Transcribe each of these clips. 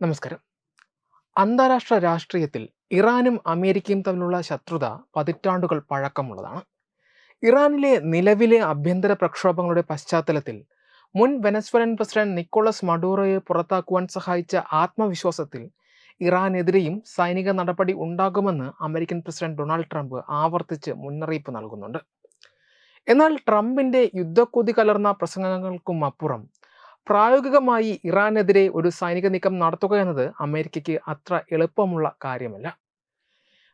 നമസ്കാരം. അന്താരാഷ്ട്ര രാഷ്ട്രീയത്തിൽ ഇറാനും അമേരിക്കയും തമ്മിലുള്ള ശത്രുത പതിറ്റാണ്ടുകൾ പഴക്കമുള്ളതാണ്. ഇറാനിലെ നിലവിലെ ആഭ്യന്തര പ്രക്ഷോഭങ്ങളുടെ പശ്ചാത്തലത്തിൽ മുൻ വെനസ്വലൻ പ്രസിഡന്റ് നിക്കോളസ് മഡൂറോയെ പുറത്താക്കുവാൻ സഹായിച്ച ആത്മവിശ്വാസത്തിൽ ഇറാനെതിരെയും സൈനിക നടപടി ഉണ്ടാകുമെന്ന് അമേരിക്കൻ പ്രസിഡന്റ് ഡൊണാൾഡ് ട്രംപ് ആവർത്തിച്ച് മുന്നറിയിപ്പ് നൽകുന്നുണ്ട്. എന്നാൽ ട്രംപിന്റെ യുദ്ധക്കൊതി കലർന്ന പ്രസംഗങ്ങൾക്കും അപ്പുറം പ്രായോഗികമായി ഇറാനെതിരെ ഒരു സൈനിക നീക്കം നടത്തുക എന്നത് അമേരിക്കയ്ക്ക് അത്ര എളുപ്പമുള്ള കാര്യമല്ല.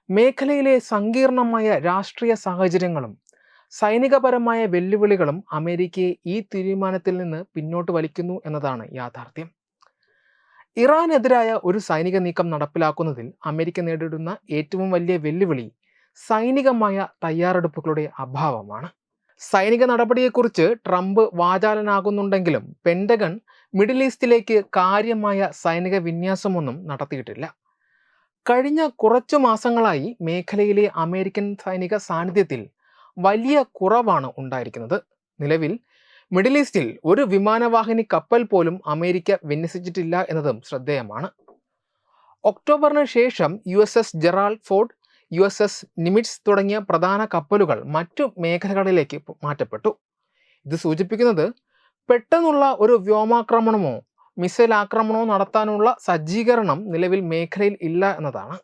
മേഖലയിലെ സങ്കീർണമായ രാഷ്ട്രീയ സാഹചര്യങ്ങളും സൈനികപരമായ വെല്ലുവിളികളും അമേരിക്കയെ ഈ തീരുമാനത്തിൽ നിന്ന് പിന്നോട്ട് വലിക്കുന്നു എന്നതാണ് യാഥാർത്ഥ്യം. ഇറാനെതിരായ ഒരു സൈനിക നീക്കം നടപ്പിലാക്കുന്നതിൽ അമേരിക്ക നേരിടുന്ന ഏറ്റവും വലിയ വെല്ലുവിളി സൈനികമായ തയ്യാറെടുപ്പുകളുടെ അഭാവമാണ്. സൈനിക നടപടിയെക്കുറിച്ച് ട്രംപ് വാചാലനാകുന്നുണ്ടെങ്കിലും പെൻഡഗൺ മിഡിൽ ഈസ്റ്റിലേക്ക് കാര്യമായ സൈനിക വിന്യാസമൊന്നും നടത്തിയിട്ടില്ല. കഴിഞ്ഞ കുറച്ചു മാസങ്ങളായി മേഖലയിലെ അമേരിക്കൻ സൈനിക സാന്നിധ്യത്തിൽ വലിയ കുറവാണ് ഉണ്ടായിരിക്കുന്നത്. നിലവിൽ മിഡിൽ ഈസ്റ്റിൽ ഒരു വിമാനവാഹിനി കപ്പൽ പോലും അമേരിക്ക വിന്യസിച്ചിട്ടില്ല എന്നതും ശ്രദ്ധേയമാണ്. ഒക്ടോബറിന് ശേഷം U S S Gerald Ford U S S Nimitz തുടങ്ങിയ പ്രധാന കപ്പലുകൾ മറ്റു മേഖലകളിലേക്ക് മാറ്റപ്പെട്ടു. ഇത് സൂചിപ്പിക്കുന്നത് പെട്ടെന്നുള്ള ഒരു വ്യോമാക്രമണമോ മിസൈൽ ആക്രമണമോ നടത്താനുള്ള സജ്ജീകരണം നിലവിൽ മേഖലയിൽ ഇല്ല എന്നതാണ്.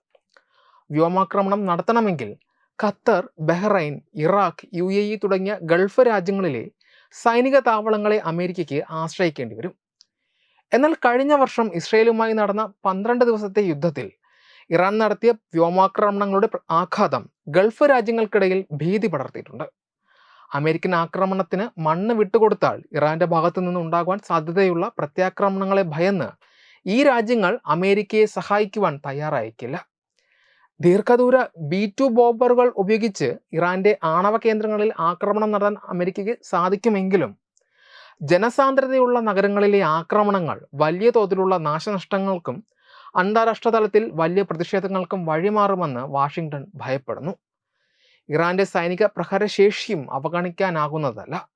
വ്യോമാക്രമണം നടത്തണമെങ്കിൽ Qatar Bahrain Iraq U A E തുടങ്ങിയ ഗൾഫ് രാജ്യങ്ങളിലെ സൈനിക താവളങ്ങളെ അമേരിക്കയ്ക്ക് ആശ്രയിക്കേണ്ടി വരും. എന്നാൽ കഴിഞ്ഞ വർഷം ഇസ്രയേലുമായി നടന്ന പന്ത്രണ്ട് ദിവസത്തെ യുദ്ധത്തിൽ ഇറാൻ നടത്തിയ വ്യോമാക്രമണങ്ങളുടെ ആഘാതം ഗൾഫ് രാജ്യങ്ങൾക്കിടയിൽ ഭീതി പടർത്തിയിട്ടുണ്ട്. അമേരിക്കൻ ആക്രമണത്തിന് മണ്ണ് വിട്ടുകൊടുത്താൽ ഇറാന്റെ ഭാഗത്തു നിന്ന് ഉണ്ടാകുവാൻ സാധ്യതയുള്ള പ്രത്യാക്രമണങ്ങളെ ഭയന്ന് ഈ രാജ്യങ്ങൾ അമേരിക്കയെ സഹായിക്കുവാൻ തയ്യാറായേക്കില്ല. ദീർഘദൂര ബി ടു ബോംബറുകൾ ഉപയോഗിച്ച് ഇറാന്റെ ആണവ കേന്ദ്രങ്ങളിൽ ആക്രമണം നടത്താൻ അമേരിക്കയ്ക്ക് സാധിക്കുമെങ്കിലും ജനസാന്ദ്രതയുള്ള നഗരങ്ങളിലെ ആക്രമണങ്ങൾ വലിയ തോതിലുള്ള നാശനഷ്ടങ്ങൾക്കും അന്താരാഷ്ട്ര തലത്തിൽ വലിയ പ്രതിഷേധങ്ങൾക്കും വഴിമാറുമെന്ന് വാഷിംഗ്ടൺ ഭയപ്പെടുന്നു. ഇറാന്റെ സൈനിക പ്രഹരശേഷിയും അവഗണിക്കാനാകുന്നതല്ല.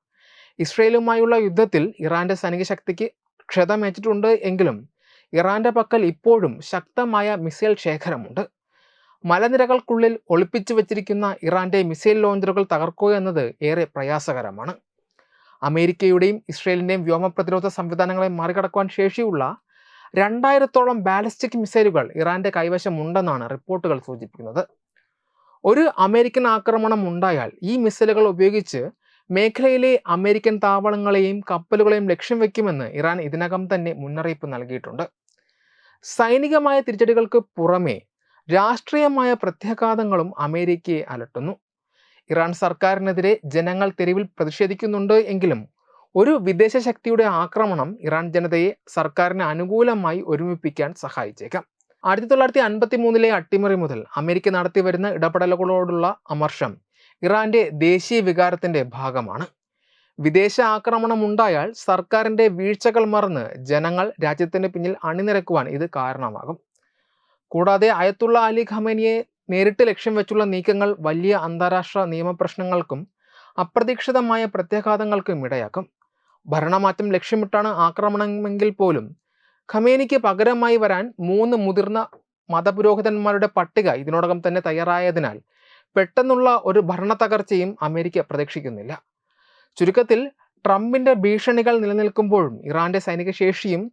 ഇസ്രയേലുമായുള്ള യുദ്ധത്തിൽ ഇറാന്റെ സൈനിക ശക്തിക്ക് ക്ഷതമേറ്റിട്ടുണ്ട് എങ്കിലും ഇറാന്റെ പക്കൽ ഇപ്പോഴും ശക്തമായ മിസൈൽ ശേഖരമുണ്ട്. മലനിരകൾക്കുള്ളിൽ ഒളിപ്പിച്ചു വച്ചിരിക്കുന്ന ഇറാന്റെ മിസൈൽ ലോഞ്ചറുകൾ തകർക്കുക എന്നത് ഏറെ പ്രയാസകരമാണ്. അമേരിക്കയുടെയും ഇസ്രയേലിന്റെയും വ്യോമ പ്രതിരോധ സംവിധാനങ്ങളെ മറികടക്കുവാൻ ശേഷിയുള്ള രണ്ടായിരത്തോളം ബാലിസ്റ്റിക് മിസൈലുകൾ ഇറാന്റെ കൈവശമുണ്ടെന്നാണ് റിപ്പോർട്ടുകൾ സൂചിപ്പിക്കുന്നത്. ഒരു അമേരിക്കൻ ആക്രമണം ഉണ്ടായാൽ ഈ മിസൈലുകൾ ഉപയോഗിച്ച് മേഖലയിലെ അമേരിക്കൻ താവളങ്ങളെയും കപ്പലുകളെയും ലക്ഷ്യം വയ്ക്കുമെന്ന് ഇറാൻ ഇതിനകം തന്നെ മുന്നറിയിപ്പ് നൽകിയിട്ടുണ്ട്. സൈനികമായ തിരിച്ചടികൾക്ക് പുറമേ രാഷ്ട്രീയമായ പ്രത്യാഘാതങ്ങളും അമേരിക്കയെ അലട്ടുന്നു. ഇറാൻ സർക്കാരിനെതിരെ ജനങ്ങൾ തെരുവിൽ പ്രതിഷേധിക്കുന്നുണ്ട് എങ്കിലും ഒരു വിദേശ ശക്തിയുടെ ആക്രമണം ഇറാൻ ജനതയെ സർക്കാരിന് അനുകൂലമായി ഒരുമിപ്പിക്കാൻ സഹായിച്ചേക്കാം. ആയിരത്തി തൊള്ളായിരത്തി അൻപത്തി മൂന്നിലെ അട്ടിമറി മുതൽ അമേരിക്ക നടത്തി വരുന്ന ഇടപെടലുകളോടുള്ള അമർഷം ഇറാന്റെ ദേശീയ വികാരത്തിന്റെ ഭാഗമാണ്. വിദേശ ആക്രമണം ഉണ്ടായാൽ സർക്കാരിന്റെ വീഴ്ചകൾ മറന്ന് ജനങ്ങൾ രാജ്യത്തിന് പിന്നിൽ അണിനിരക്കുവാൻ ഇത് കാരണമാകും. കൂടാതെ അയത്തുള്ള അലി ഖമേനിയെ നേരിട്ട് ലക്ഷ്യം വെച്ചുള്ള നീക്കങ്ങൾ വലിയ അന്താരാഷ്ട്ര നിയമപ്രശ്നങ്ങൾക്കും അപ്രതീക്ഷിതമായ പ്രത്യാഘാതങ്ങൾക്കും ഇടയാക്കും. ഭരണമാറ്റം ലക്ഷ്യമിട്ടാണ് ആക്രമണമെങ്കിൽ പോലും ഖമേനിക്ക് പകരമായി വരാൻ മൂന്ന് മുതിർന്ന മതപുരോഹിതന്മാരുടെ പട്ടിക ഇതിനോടകം തന്നെ തയ്യാറായതിനാൽ പെട്ടെന്നുള്ള ഒരു ഭരണ തകർച്ചയും അമേരിക്ക പ്രതീക്ഷിക്കുന്നില്ല. ചുരുക്കത്തിൽ ട്രംപിന്റെ ഭീഷണികൾ നിലനിൽക്കുമ്പോഴും ഇറാന്റെ സൈനിക ശേഷിയും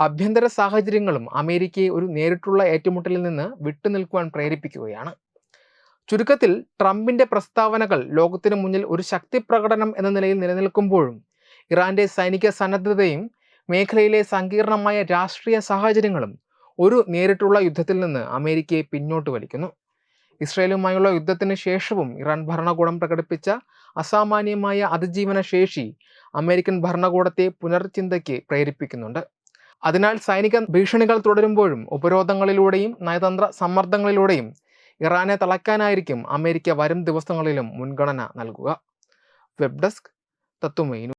ആഭ്യന്തര സാഹചര്യങ്ങളും അമേരിക്കയെ ഒരു നേരിട്ടുള്ള ഏറ്റുമുട്ടലിൽ നിന്ന് വിട്ടുനിൽക്കുവാൻ പ്രേരിപ്പിക്കുകയാണ്. ചുരുക്കത്തിൽ ട്രംപിന്റെ പ്രസ്താവനകൾ ലോകത്തിനു മുന്നിൽ ഒരു ശക്തി പ്രകടനം എന്ന നിലയിൽ നിലനിൽക്കുമ്പോഴും ഇറാന്റെ സൈനിക സന്നദ്ധതയും മേഖലയിലെ സങ്കീർണമായ രാഷ്ട്രീയ സാഹചര്യങ്ങളും ഒരു നേരിട്ടുള്ള യുദ്ധത്തിൽ നിന്ന് അമേരിക്കയെ പിന്നോട്ട് വലിക്കുന്നു. ഇസ്രയേലുമായുള്ള യുദ്ധത്തിന് ശേഷവും ഇറാൻ ഭരണകൂടം പ്രകടിപ്പിച്ച അസാമാന്യമായ അതിജീവന ശേഷി അമേരിക്കൻ ഭരണകൂടത്തെ പുനർചിന്തയ്ക്ക് പ്രേരിപ്പിക്കുന്നുണ്ട്. അതിനാൽ സൈനിക ഭീഷണികൾ തുടരുമ്പോഴും ഉപരോധങ്ങളിലൂടെയും നയതന്ത്ര സമ്മർദ്ദങ്ങളിലൂടെയും ഇറാനെ തളയ്ക്കാനായിരിക്കും അമേരിക്ക വരും ദിവസങ്ങളിലും മുൻഗണന നൽകുക. Web desk തത്വമൈനു